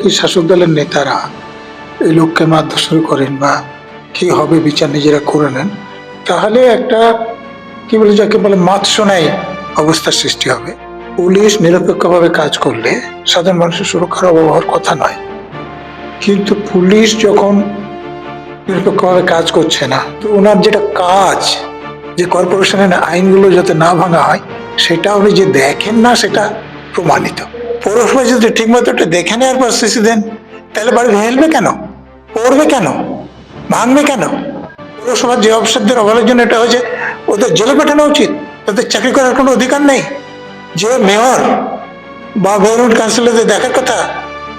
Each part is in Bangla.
কি শাসক দলের নেতারা এই লোককে মারধর করেন বা কি হবে বিচার নিজেরা করে নেন, তাহলে একটা, কি বলে, যাকে বলে মাতশোনাই অবস্থার সৃষ্টি হবে। পুলিশ নিরপেক্ষভাবে কাজ করলে সাধারণ মানুষের সুরক্ষার অভাব হওয়ার কথা নয়। কিন্তু পুলিশ যখন নিরপেক্ষভাবে কাজ করছে না, তো ওনার যেটা কাজ, যে কর্পোরেশনের আইনগুলো যাতে না ভাঙা হয়, সেটা উনি যে দেখেন না, সেটা প্রমাণিত। পৌরসভা যদি ঠিকমতো এটা দেখে নেওয়ার পর প্রস্তুতি দেন, তাহলে বাড়ি ভেলবে কেন? পড়বে কেন? ভাঙবে কেন? পৌরসভার যে অফিসারদের অভাবের জন্য এটা হয়েছে, ওদের জেলে পাঠানো উচিত। তাদের চাকরি করার কোনো অধিকার নেই। যে মেয়র বা গভর্নমেন্ট কাউন্সিলরদের দেখার কথা,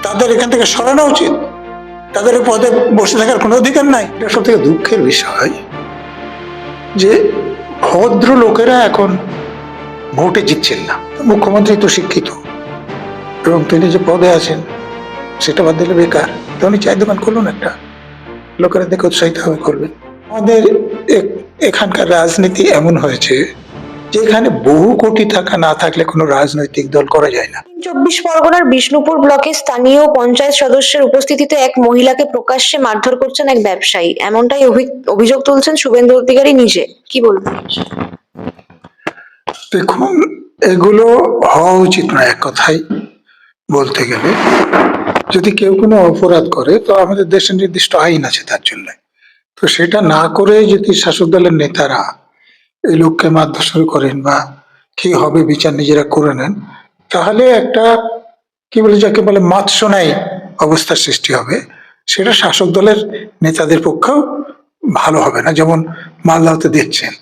তাদের এখান থেকে সরানো উচিত। তাদের পদে বসে থাকার কোনো অধিকার নাই। এটা সব থেকে দুঃখের বিষয় যে ভদ্র লোকেরা এখন ভোটে জিতছেন না। মুখ্যমন্ত্রী তো শিক্ষিত। এবং তিনি যে পদে আছেন সেটা বাদ দিলে বেকার। তো উনি চায়ের দোকান করুন একটা। লোকেরা দেখে উৎসাহিত হবে করবেন আমাদের এখানকার রাজনীতি এমন হয়েছে যেখানে বহু কোটি টাকা না থাকলে কোনো রাজনৈতিক দল করা যায় না। চব্বিশ পরগনার বিষ্ণুপুর ব্লকে স্থানীয় পঞ্চায়েত সদস্যের উপস্থিতিতে এক মহিলাকে প্রকাশ্যে মারধর করছেন এক ব্যবসায়ী। এমনটাই অভি- অভিযোগ তুলছেন শুভেন্দু অধিকারী নিজে। কি বলবেন? দেখুন এগুলো হওয়া উচিত না এক কথাই বলতে গেলে, যদি কেউ কোনো অপরাধ করে, তো আমাদের দেশের নির্দিষ্ট আইন আছে তার জন্য। তো সেটা না করে যদি শাসক দলের নেতারা এই লোককে মারধর করেন বা কি হবে, বিচার নিজেরা করে নেন, তাহলে একটা, কি বলে, যাকে বলে মাতশোনাই অবস্থার সৃষ্টি হবে। সেটা শাসক দলের নেতাদের পক্ষেও ভালো হবে না। যেমন মালদাতে দেখছেন,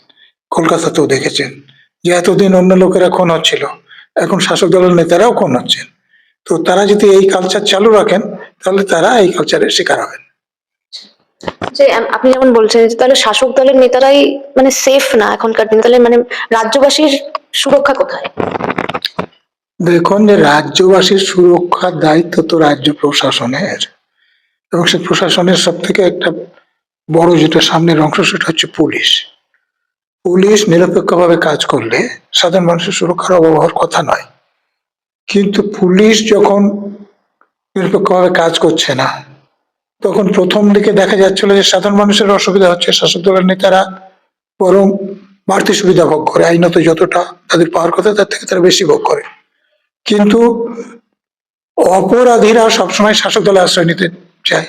কলকাতাতেও দেখেছেন যে এতদিন অন্য লোকেরা খুন হচ্ছিল, এখন শাসক দলের নেতারাও খুন হচ্ছেন। তো তারা যদি এই কালচার চালু রাখেন তাহলে তারা এই কালচারের শিকার হবেন। যে আপনি যেমন বলছেন যে তাহলে শাসক দলের নেতারাই মানে সেফ না এখনকার দিনে তাহলে মানে রাজ্যবাসীর সুরক্ষা কোথায়? দেখুন যে রাজ্যবাসীর সুরক্ষার দায়িত্ব তো রাজ্য প্রশাসনের। এবং সে প্রশাসনের সব থেকে একটা বড় যেটা সামনের অংশ সেটা হচ্ছে পুলিশ। পুলিশ নিরপেক্ষভাবে কাজ করলে সাধারণ মানুষের সুরক্ষার অভাব হওয়ার কথা নয়। কিন্তু পুলিশ যখন নিরপেক্ষভাবে কাজ করছে না, তখন প্রথম দিকে দেখা যাচ্ছিল যে সাধারণ মানুষের অসুবিধা হচ্ছে। শাসক দলের নেতারা বরং বাড়তি সুবিধা ভোগ করে। আইনত যতটা তাদের পাওয়ার কথা, তার থেকে তারা বেশি ভোগ করে। কিন্তু অপরাধীরা সবসময় শাসক দলে আশ্রয় নিতে চায়।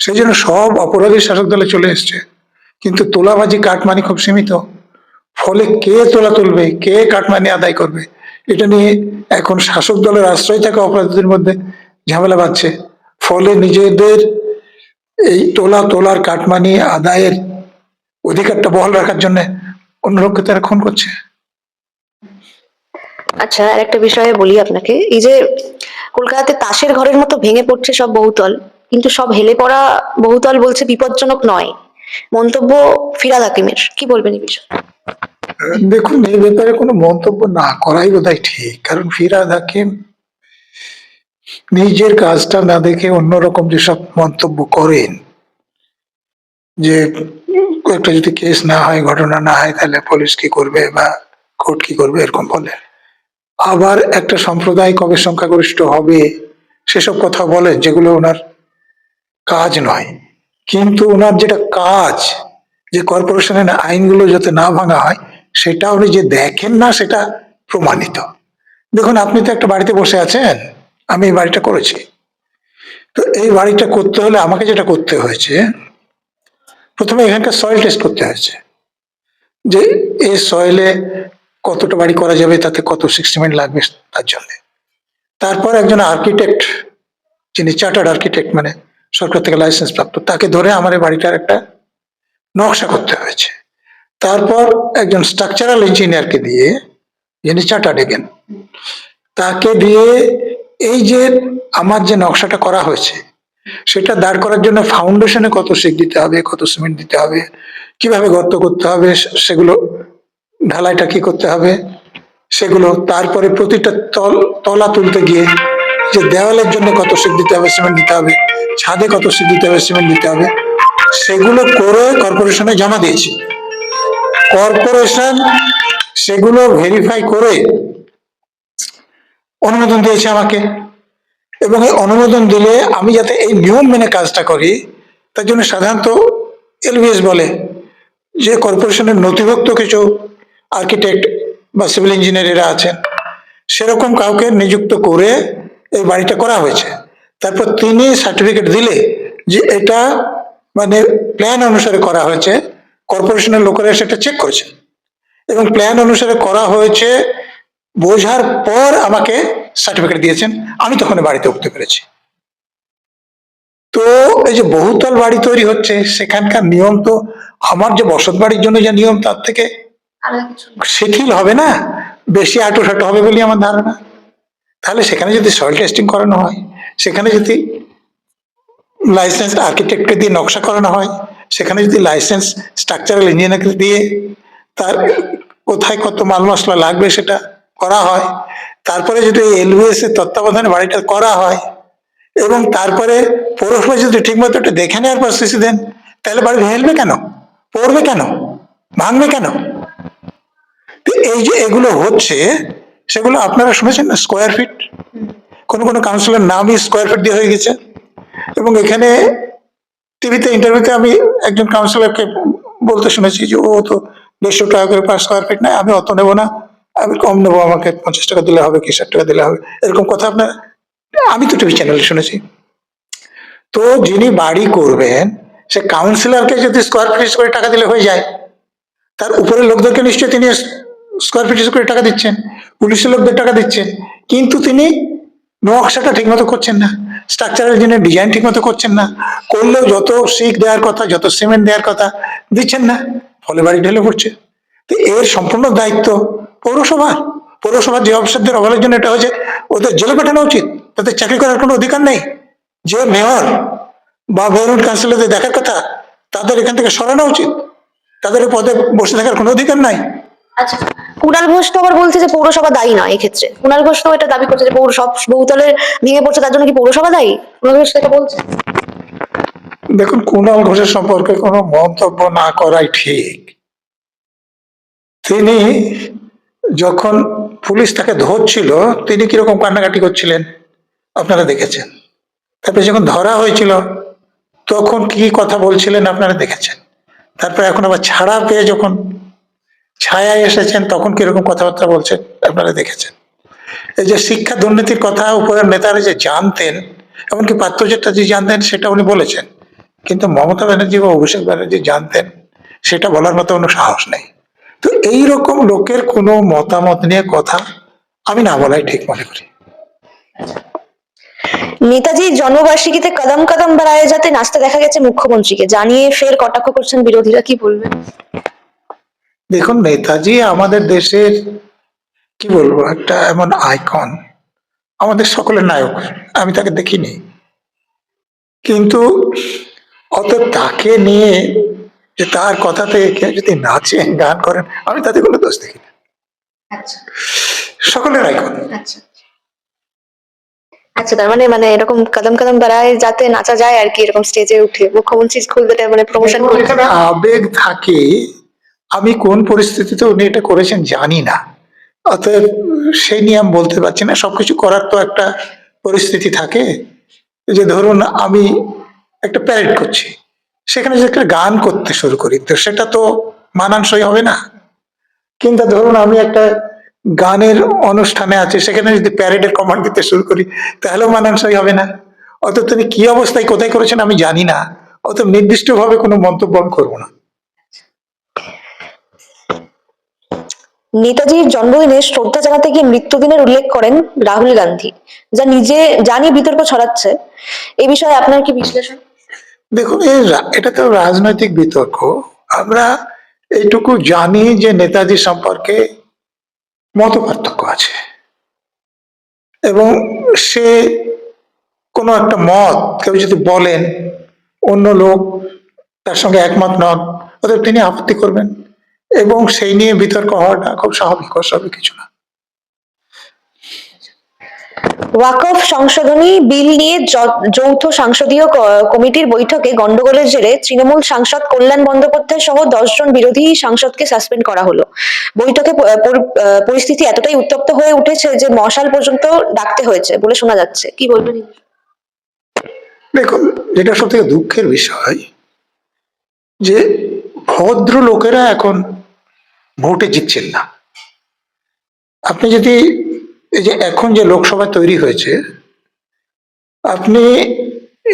সেই জন্য সব অপরাধী শাসক দলে চলে এসছে। কিন্তু তোলাবাজি, কাটমানি খুব সীমিত। ফলে কে তোলা তুলবে, কে কাটমানি আদায় করবে? এটা নিয়ে এখন শাসক দলের আশ্রয় থাকা অপরাধীদের মধ্যে ঝামেলা বাঁধছে। ফলে নিজেদের এই তোলা, তোলার, কাটমানি, আদায়ের অধিকারটা বহাল রাখার জন্য অন্য তারা খুন করছে। আচ্ছা আর একটা বিষয়ে বলি আপনাকে। এই যে কলকাতাতে তাসের ঘরের মতো ভেঙে পড়ছে সব বহুতল, কিন্তু সব হেলে পড়া বহুতল বলছে বিপজ্জনক নয়। মন্তব্য ফিরাদ হাকিমের। কি বলবেন এই বিষয়ে? দেখুন এই ব্যাপারে কোনো মন্তব্য না করাই বোধহয় ঠিক। কারণ ফিরাদ হাকিম নিজের কাজটা না দেখে অন্যরকম যেসব মন্তব্য করেন, যে একটা যদি কেস না হয়, ঘটনা না হয়, তাহলে পুলিশ কি করবে বা কোর্ট কি করবে, এরকম বলে। আবার একটা সম্প্রদায় কবে সংখ্যাগরিষ্ঠ হবে, সেসব কথা বলেন, যেগুলো ওনার কাজ নয়। কিন্তু ওনার যেটা কাজ, যে কর্পোরেশনের আইনগুলো যাতে না ভাঙা হয় সেটা উনি যে দেখেন না, সেটা প্রমাণিত। দেখুন, আপনি তো একটা বাড়িতে বসে আছেন, আমি এই বাড়িটা করেছি। তো এই বাড়িটা করতে হলে আমাকে যেটা করতে হয়েছে, প্রথমে এখানকার সয়েল টেস্ট করতে হয়েছে। যে এই সয়েলে কতটা বাড়ি করা যাবে, তাতে কত সিক্সটিমেন্ট লাগবে তার জন্য। তারপর একজন আর্কিটেক্ট যিনি চার্টার্ড আর্কিটেক্ট মানে সরকার থেকে লাইসেন্স প্রাপ্ত, তাকে ধরে আমার এই বাড়িটার একটা নকশা করতে হয়েছে। তারপর একজন স্ট্রাকচারাল ইঞ্জিনিয়ারকে দিয়ে, যিনি চার্টার্ড এগেন তাকে দিয়ে এই যে আমার যে নকশাটা করা হয়েছে, সেটা দাঁড় করার জন্য ফাউন্ডেশনে কত শিক দিতে হবে, কত সিমেন্ট দিতে হবে, কীভাবে গর্ত করতে হবে, সেগুলো ঢালাইটা কি করতে হবে, সেগুলো তারপরে প্রতিটা তল, তলা তুলতে গিয়ে যে দেওয়ালের জন্য কত শিক দিতে হবে সিমেন্ট দিতে হবে, ছাদে কত শিক দিতে হবে সিমেন্ট দিতে হবে, সেগুলো করে কর্পোরেশনে জমা দিয়েছি। কর্পোরেশন সেগুলো ভেরিফাই করে অনুমোদন দিয়েছে আমাকে। এবং এই অনুমোদন দিলে আমি যাতে এই নিয়ম মেনে কাজটা করি, তার জন্য সাধারণত এলভিএস বলে যে কর্পোরেশনের নথিভুক্ত কিছু আর্কিটেক্ট বা সিভিল ইঞ্জিনিয়ারেরা আছেন, সেরকম কাউকে নিযুক্ত করে এই বাড়িটা করা হয়েছে। তারপর তিনি সার্টিফিকেট দিলে যে এটা মানে প্ল্যান অনুসারে করা হয়েছে কর্পোরেশনের লোকেরা সেটা চেক করেছে। এবং প্ল্যান অনুসারে করা হয়েছে বোঝার পর আমাকে সার্টিফিকেট দিয়েছেন। আমি তখন বাড়িতে উঠতে পেরেছি। তো এই যে বহুতল বাড়ি তৈরি হচ্ছে সেখানকার নিয়ম তো আমার যে বসত বাড়ির জন্য যে নিয়ম তার থেকে শিথিল হবে না? বেশি আটো সাটো হবে বলে আমার ধারণা। তাহলে সেখানে যদি সয়েল টেস্টিং করানো হয় সেখানে যদি লাইসেন্স আর্কিটেক্টকে দিয়ে নকশা করানো হয় সেখানে যদি লাইসেন্স স্ট্রাকচারাল ইঞ্জিনিয়ারকে দিয়ে তার কোথায় কত মাল মশলা লাগবে সেটা করা হয়। তারপরে যদি এলবিএস এর তত্ত্বাবধানে বাড়িটা করা হয় এবং তারপরে পৌরসভা যদি ঠিকমতো একটু দেখে নেওয়ার পর সিসি দেন তাহলে বাড়ি হেলবে কেন? পড়বে কেন? ভাঙবে কেন? এই যে এগুলো হচ্ছে সেগুলো আপনারা শুনেছেন না? স্কোয়ার ফিট কোন কোন কাউন্সিলের নামই স্কোয়ার ফিট দিয়ে হয়ে গেছে। এবং এখানে টিভিতে ইন্টারভিউতে আমি একজন কাউন্সিলরকে বলতে শুনেছি যে, ও তো দেড়শো টাকা করে পাঁচ স্কোয়ার ফিট নেয়, আমি অত নেব না। আমি কম নেব, আমাকে পঞ্চাশ টাকা দিলে হবে কি, ষাট টাকা দিলে হবে। এরকম কথা আপনার, আমি তো টিভি চ্যানেলে শুনেছি। তো যিনি বাড়ি করবেন, সে কাউন্সিলরকে যদি স্কোয়ার ফিট করে টাকা দিলে হয়ে যায়। তার উপরের লোকদেরকে নিশ্চয়ই তিনি স্কোয়ার ফিট করে টাকা দিচ্ছেন, পুলিশের লোকদের টাকা দিচ্ছেন, কিন্তু তিনি নকশাটা ঠিকমতো করছেন না। স্ট্রাকচারাল ইঞ্জিনিয়ার ডিজাইন ঠিকমতো করছেন না। করলেও যত শিক দেওয়ার কথা, যত সিমেন্ট দেওয়ার কথা দিচ্ছেন না, ফলে বাড়ি ঢেলে পড়ছে। তো এর সম্পূর্ণ দায়িত্ব পৌরসভার পৌরসভার যে অফিসারদের অবহেলার জন্য এটা হয়েছে, ওদের জেলে পাঠানো উচিত। তাদের চাকরি করার কোনো অধিকার নেই। যে মেয়র বা মেয়র কাউন্সিলরদের দেখার কথা, তাদের এখান থেকে সরানো উচিত। তাদের পদে বসে থাকার কোনো অধিকার নাই। আচ্ছা। কুণাল ঘোষ তো আবার বলছে যে পৌরসভা দায়ী নয় এক্ষেত্রে। কুণাল ঘোষ তো এটা দাবি করছে যে পৌর সব বহুতলের ভেঙে পড়ছে, তার জন্য কি পৌরসভা দায়ী? কুণাল ঘোষ এটা বলছে। দেখুন, কুণাল ঘোষের সম্পর্কে কোনো মন্তব্য না করাই ঠিক। তিনি যখন পুলিশ তাকে ধরছিল, তিনি কীরকম কান্নাকাটি করছিলেন? আপনারা দেখেছেন। তারপরে যখন ধরা হয়েছিল, তখন কি কথা বলছিলেন আপনারা দেখেছেন? তারপরে এখন আবার ছাড়া পেয়ে যখন ছায়ায় এসেছেন, তখন কীরকম কথাবার্তা বলছেন, আপনারা দেখেছেন। এই যে শিক্ষা দুর্নীতির কথা উপরের নেতারা যে জানতেন, এমনকি পাত্র চ্যাটার্জি জানতেন, সেটা উনি বলেছেন। কিন্তু মমতা ব্যানার্জি বা অভিষেক ব্যানার্জি জানতেন, সেটা বলার মতো কোনো সাহস নেই। তো এই রকম লোকের কোনো মতামত নিয়ে কথা আমি না বলাই ঠিক মনে করি। নেতাজির জন্মবার্ষিকীতে কদম কদম বাড়ায় যাতে নাচতে দেখা গেছে মুখ্যমন্ত্রীকে, জানিয়ে ফের কটাক্ষ করছেন বিরোধীরা, কি বলবেন? দেখুন নেতাজি আমাদের দেশের কি বলব একটা এমন আইকন আমাদের সকলের নায়ক আমি তাকে দেখিনি। কিন্তু অত তাকে নিয়ে যে তার কথাতে কেউ যদি নাচেন গান করেন আমি তাতে কোনো দোষ দেখি না আচ্ছা। সকলের আইকন আচ্ছা। আচ্ছা তার মানে মানে এরকম কদম কদম বাড়ায় যাতে নাচা যায় আর কি এরকম স্টেজে উঠে। মুখ্যমন্ত্রী খুলতে মানে প্রমোশন আবেগ থাকে আমি কোন পরিস্থিতিতে উনি এটা করেছেন জানি না। অতএব সেই নিয়ে আমি বলতে পারছি না। সবকিছু করার তো একটা পরিস্থিতি থাকে। যে ধরুন আমি একটা প্যারেড করছি। সেখানে যদি একটা গান করতে শুরু করি, তো সেটা তো মানানসই হবে না। কিন্তু ধরুন আমি একটা গানের অনুষ্ঠানে আছি, সেখানে যদি প্যারেডের কমান্ড দিতে শুরু করি, তাহলেও মানানসই হবে না। অত তিনি কি অবস্থায় কোথায় করেছেন আমি জানি না। অত নির্দিষ্টভাবে কোনো মন্তব্য আমি করব না। নেতাজির জন্মদিনে শ্রদ্ধা জানাতে গিয়ে মৃত্যুদিনের উল্লেখ করেন রাহুল গান্ধী, যা নিজে জানি বিতর্ক ছড়াচ্ছে। এই বিষয়ে আপনার কি বিশ্লেষণ? দেখুন এটা তো রাজনৈতিক বিতর্ক। আমরা এইটুকু জানি যে নেতাজি সম্পর্কে মত পার্থক্য আছে। এবং সে কোনো একটা মত, কেউ যদি বলেন, অন্য লোক তার সঙ্গে একমত নন, অতএব তিনি আপত্তি করবেন। এবং সেই নিয়ে বিতর্ক হওয়াটা খুব স্বাভাবিক অস্বাভাবিক কিছু না। ওয়াকফ সংশোধনী বিল নিয়ে যৌথ সংসদীয় কমিটির বৈঠকে গন্ডগোলের জেরে তৃণমূল সাংসদ কল্যাণ বন্দ্যোপাধ্যায় সহ দশজন বিরোধী সাংসদকে সাসপেন্ড করা হলো। বৈঠকে পরিস্থিতি এতটাই উত্তপ্ত হয়ে উঠেছে যে মশাল পর্যন্ত ডাকতে হয়েছে বলে শোনা যাচ্ছে। কি বলবেন দেখুন যেটা সব থেকে দুঃখের বিষয় যে ভদ্র লোকেরা এখন ভোটে জিতছেন না। আপনি যদি এই যে এখন যে লোকসভা তৈরি হয়েছে, আপনি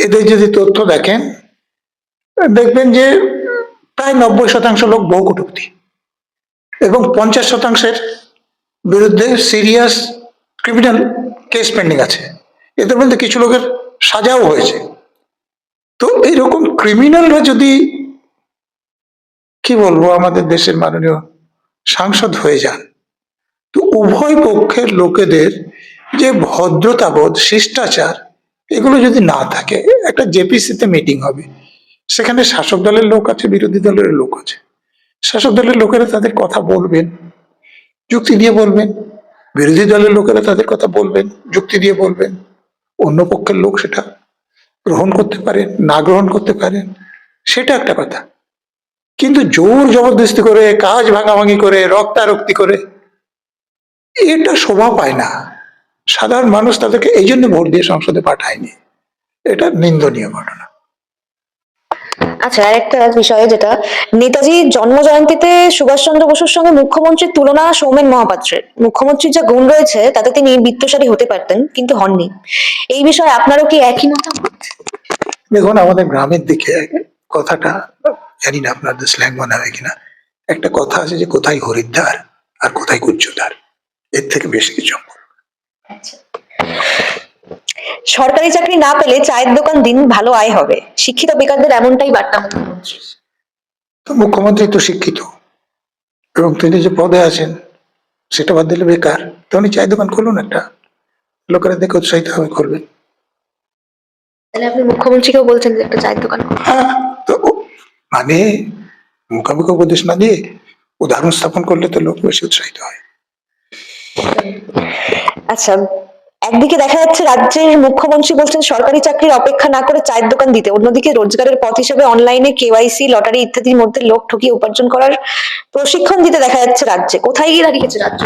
এদের যদি তথ্য দেখেন, দেখবেন যে প্রায় নব্বই শতাংশ লোক বহু কটূক্তি এবং পঞ্চাশ শতাংশের বিরুদ্ধে সিরিয়াস ক্রিমিনাল কেস পেন্ডিং আছে। এদের মধ্যে কিছু লোকের সাজাও হয়েছে। তো এইরকম ক্রিমিনালরা যদি কি বলব, আমাদের দেশের মাননীয় সাংসদ হয়ে যান। তো উভয় পক্ষের লোকেদের যে ভদ্রতাবোধ, শিষ্টাচার, এগুলো যদি না থাকে, একটা জেপিসিতে মিটিং হবে। সেখানে শাসক দলের লোক আছে, বিরোধী দলের লোক আছে। শাসক দলের লোকেরা তাদের কথা বলবেন, যুক্তি দিয়ে বলবেন। বিরোধী দলের লোকেরা তাদের কথা বলবেন, যুক্তি দিয়ে বলবেন। অন্য পক্ষের লোক সেটা গ্রহণ করতে পারেন, না গ্রহণ করতে পারেন, সেটা একটা কথা। কিন্তু জোর জবরদস্তি করে কাজ ভাঙাভাঙি করে রক্তারক্তি করে এটা শোভা পায় না। সাধারণ মানুষ তাদেরকে এই জন্য ভোট দিয়ে সংসদে পাঠায়নি। এটা নিন্দনীয় ঘটনা। আচ্ছা একটা বিষয় যেটা নেতাজির জন্ম জয়ন্তীতে সুভাষচন্দ্র বসুর সঙ্গে মুখ্যমন্ত্রীর তুলনা সৌমেন মহাপাত্রের। মুখ্যমন্ত্রীর যা গুণ রয়েছে তাতে তিনি বিত্তশালী হতে পারতেন কিন্তু হননি। এই বিষয়ে আপনারও কি একই মতামত? দেখুন আমাদের গ্রামের দিকে কথাটা জানি না আপনাদের স্ল্যাং হবে কিনা। একটা কথা আছে যে কোথায় হরিদ্বার আর কোথায় গুজ্জদার? এর থেকে বেশি কিছু সরকারি চাকরি না পেলে চায়ের দোকান দিন ভালো আয় হবে। শিক্ষিত বেকারদের এমনটাই বার্তা মুখ্যমন্ত্রীর তো মুখ্যমন্ত্রী তো শিক্ষিত। এবং তিনি যে পদে আছেন সেটা বাদ দিলে বেকার। তো উনি চায়ের দোকান খুলুন একটা। লোকেরা দেখে উৎসাহিত হবে করবেন তাহলে আপনি মুখ্যমন্ত্রীকেও বলছেন যে একটা চায়ের দোকান হ্যাঁ। মানে মুখামুখি উপদেশ না দিয়ে উদাহরণ স্থাপন করলে তো লোক বেশি উৎসাহিত হয়। আচ্ছা একদিকে দেখা যাচ্ছে রাজ্যের মুখ্যমন্ত্রী বলছেন সরকারি চাকরির অপেক্ষা না করে চায়ের দোকান দিতে। অন্যদিকে রোজগারের পথ হিসেবে অনলাইনে কেওয়াইসি লটারি ইত্যাদির মধ্যে লোক ঠকিয়ে উপার্জন করার প্রশিক্ষণ দিতে দেখা যাচ্ছে রাজ্যে। কোথায় গিয়ে দাঁড়িয়েছে রাজ্য?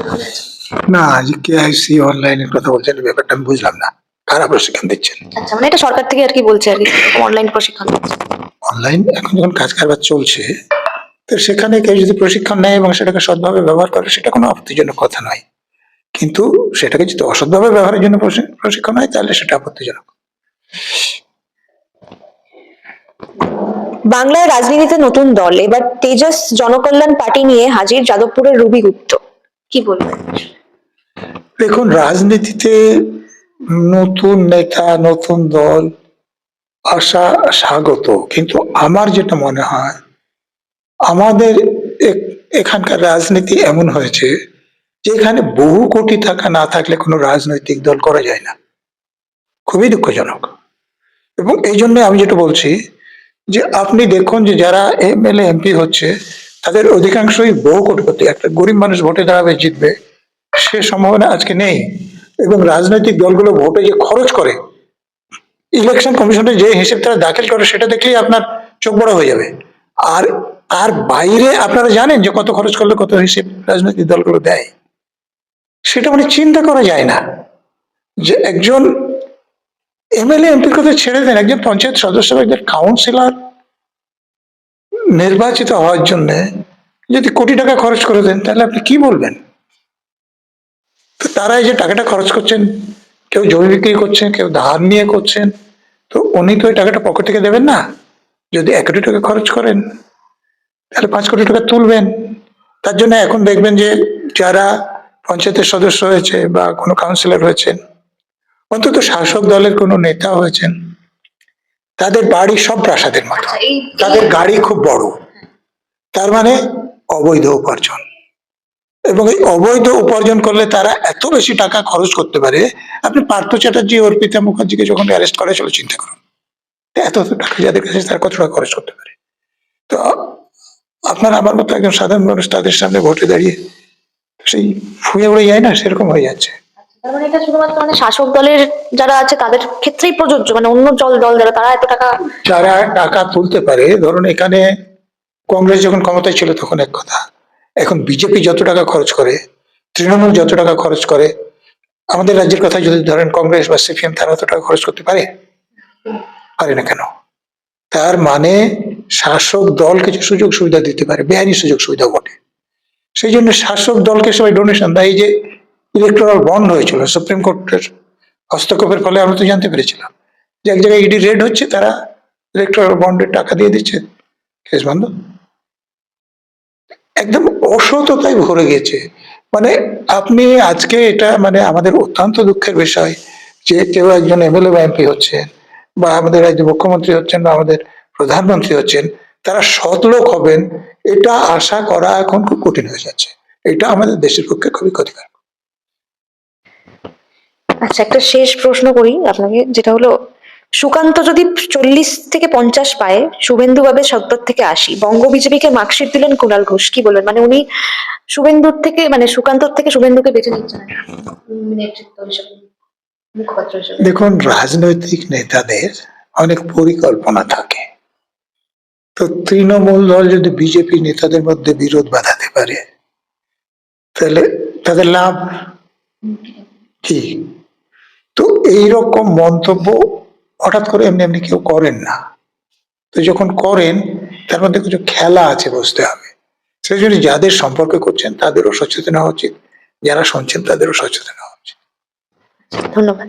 না যে কে আইসি অনলাইনের কথা বলছেন ব্যাপারটা আমি বুঝলাম না। কারা প্রশিক্ষণ দিচ্ছেন? আচ্ছা মানে এটা সরকার থেকে আর কি বলছে আর কি অনলাইন প্রশিক্ষণ দিচ্ছে। অনলাইন এখন যখন কাজ কারবার চলছে তো সেখানে কেউ যদি প্রশিক্ষণ নেয় এবং সেটাকে সৎভাবে ব্যবহার করে সেটা কোনো আপত্তিজনক কথা নয়। কিন্তু সেটাকে যদি অসৎভাবে ব্যবহারের জন্য প্রশিক্ষণ হয় তাহলে সেটা আপত্তিজনক। বাংলায় রাজনীতিতে নতুন দল এবার তেজস জনকল্যাণ পার্টি নিয়ে হাজির যাদবপুরের রবি গুপ্ত। কি বলবেন? দেখুন রাজনীতিতে নতুন নেতা নতুন দল আসা স্বাগত। কিন্তু আমার যেটা মনে হয়, আমাদের এখানকার রাজনীতি এমন হয়েছে যে এখানে বহু কোটি টাকা না থাকলে কোনো রাজনৈতিক দল করা যায় না। খুবই দুঃখজনক। এবং এই জন্য আমি যেটা বলছি, যে আপনি দেখুন যে যারা এমএলএ, এমপি হচ্ছে, তাদের অধিকাংশই বহু কোটিপতি। একটা গরিব মানুষ ভোটে দাঁড়াবে, জিতবে, সে সম্ভাবনা আজকে নেই। এবং রাজনৈতিক দলগুলো ভোটে যে খরচ করে ইলেকশন কমিশনে যে হিসেব তারা দাখিল করে সেটা দেখলেই আপনার চোখ বড় হয়ে যাবে। আর আর বাইরে আপনারা জানেন যে কত খরচ করলে কত হিসেব রাজনৈতিক দলগুলো দেয়। সেটা মানে চিন্তা করা যায় না। যে একজন এমএলএ, এমপির কথা ছেড়ে দেন, একজন পঞ্চায়েত সদস্য বা একজন কাউন্সিলর নির্বাচিত হওয়ার জন্য যদি কোটি টাকা খরচ করে দেন, তাহলে আপনি কি বলবেন? তারা এই যে টাকাটা খরচ করছেন, কেউ জমি বিক্রি করছেন, কেউ ধার নিয়ে করছেন তো উনি তো ওই টাকাটা পকেট থেকে দেবেন না? যদি এক কোটি টাকা খরচ করেন তাহলে পাঁচ কোটি টাকা তুলবেন। তার জন্য এখন দেখবেন যে যারা পঞ্চায়েতের সদস্য হয়েছে বা কোনো কাউন্সিলর হয়েছেন অন্তত শাসক দলের কোনো নেতা হয়েছেন তাদের বাড়ি সব প্রাসাদের মতো। আচ্ছা, তাদের গাড়ি খুব বড়। তার মানে অবৈধ উপার্জন। এবং এই অবৈধ উপার্জন করলে তারা এত বেশি টাকা খরচ করতে পারে। আপনি পার্থ চ্যাটার্জি অর্পিতা মুখার্জিকে যখন অ্যারেস্ট করা ছিল চিন্তা করুন। এত এত টাকা যাদের কাছে তারা কত টাকা খরচ করতে পারে? তো আপনার আমার মতো একজন সাধারণ মানুষ তাদের সামনে ভোটে দাঁড়িয়ে সেই ফুয়ে উড়ে যায় না? সেরকম হয়ে যাচ্ছে। মানে এটা শুধুমাত্র মানে শাসক দলের যারা আছে তাদের ক্ষেত্রেই প্রযোজ্য। মানে অন্য দল দল যারা তারা এত টাকা যারা টাকা তুলতে পারে ধরুন এখানে কংগ্রেস যখন ক্ষমতায় ছিল তখন এক কথা। এখন বিজেপি যত টাকা খরচ করে, তৃণমূল যত টাকা খরচ করে, আমাদের রাজ্যের কথা যদি ধরেন কংগ্রেস বা সিপিএম তারা অত টাকা খরচ করতে পারে? পারে না কেন? তার মানে শাসক দল কিছু সুযোগ সুবিধা দিতে পারে, বেআইনি সুযোগ সুবিধা বটে। সেই জন্য শাসক দলকে সবাই ডোনেশন দেয় যে ইলেকট্রাল বন্ড হয়েছিল সুপ্রিম কোর্টের হস্তক্ষেপের ফলে আমরা তো জানতে পেরেছিলাম যে এক জায়গায় ইডি রেড হচ্ছে, তারা ইলেকট্রাল বন্ডের টাকা দিয়ে দিচ্ছে। কেস বন্ধ। একদম অসততায় ভরে গেছে। মানে আপনি আজকে এটা মানে আমাদের অত্যন্ত দুঃখের বিষয় যে কেউ একজন এমএলএ বা এমপি হচ্ছেন বা আমাদের রাজ্য মুখ্যমন্ত্রী হচ্ছেন বা আমাদের প্রধানমন্ত্রী হচ্ছেন, তারা সৎ লোক হবেন, এটা আশা করা এখন খুব কঠিন হয়ে যাচ্ছে। এটা আমাদের দেশের পক্ষে খুবই ক্ষতিকর আচ্ছা একটা শেষ প্রশ্ন করি আপনাকে, যেটা হলো সুকান্ত যদি চল্লিশ থেকে পঞ্চাশ পায়, শুভেন্দু বাবে সত্তর থেকে আশি। বঙ্গ বিজেপিকে মার্কশিট দিলেন কুণাল ঘোষ। কি বলবেন? মানে উনি শুভেন্দুর থেকে মানে সুকান্তর থেকে শুভেন্দুকে বেছে নিচ্ছেন। দেখুন, রাজনৈতিক নেতাদের অনেক পরিকল্পনা থাকে। তো তৃণমূল দল যদি বিজেপি নেতাদের মধ্যে বিরোধ বাঁধাতে পারে, তাহলে তাদের লাভ কি? তো এইরকম মন্তব্য হঠাৎ করে এমনি এমনি কেউ করেন না। তো যখন করেন, তার মধ্যে কিছু খেলা আছে বুঝতে হবে। সেই জন্য যাদের সম্পর্কে করছেন, তাদেরও সচেতন হওয়া উচিত। যারা শুনছেন, তাদেরও সচেতন হওয়া উচিত। ধন্যবাদ।